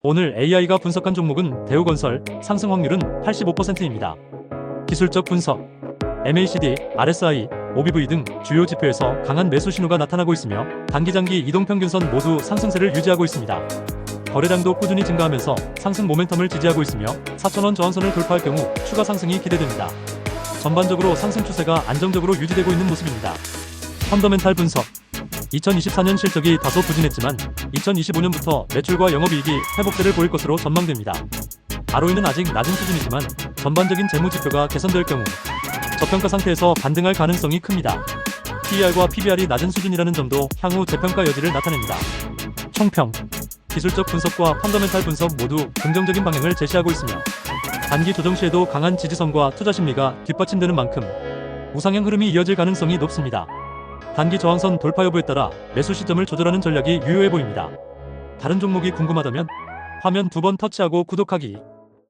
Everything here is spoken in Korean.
오늘 AI가 분석한 종목은 대우건설 상승 확률은 85%입니다. 기술적 분석 MACD, RSI, OBV 등 주요 지표에서 강한 매수 신호가 나타나고 있으며 단기장기 이동평균선 모두 상승세를 유지하고 있습니다. 거래량도 꾸준히 증가하면서 상승 모멘텀을 지지하고 있으며 4천원 저항선을 돌파할 경우 추가 상승이 기대됩니다. 전반적으로 상승 추세가 안정적으로 유지되고 있는 모습입니다. 펀더멘탈 분석 2024년 실적이 다소 부진했지만 2025년부터 매출과 영업이익이 회복세를 보일 것으로 전망됩니다. ROE는 아직 낮은 수준이지만 전반적인 재무 지표가 개선될 경우 저평가 상태에서 반등할 가능성이 큽니다. PER과 PBR이 낮은 수준이라는 점도 향후 재평가 여지를 나타냅니다. 총평 기술적 분석과 펀더멘탈 분석 모두 긍정적인 방향을 제시하고 있으며 단기 조정 시에도 강한 지지선과 투자 심리가 뒷받침되는 만큼 우상향 흐름이 이어질 가능성이 높습니다. 단기 저항선 돌파 여부에 따라 매수 시점을 조절하는 전략이 유효해 보입니다. 다른 종목이 궁금하다면 화면 두 번 터치하고 구독하기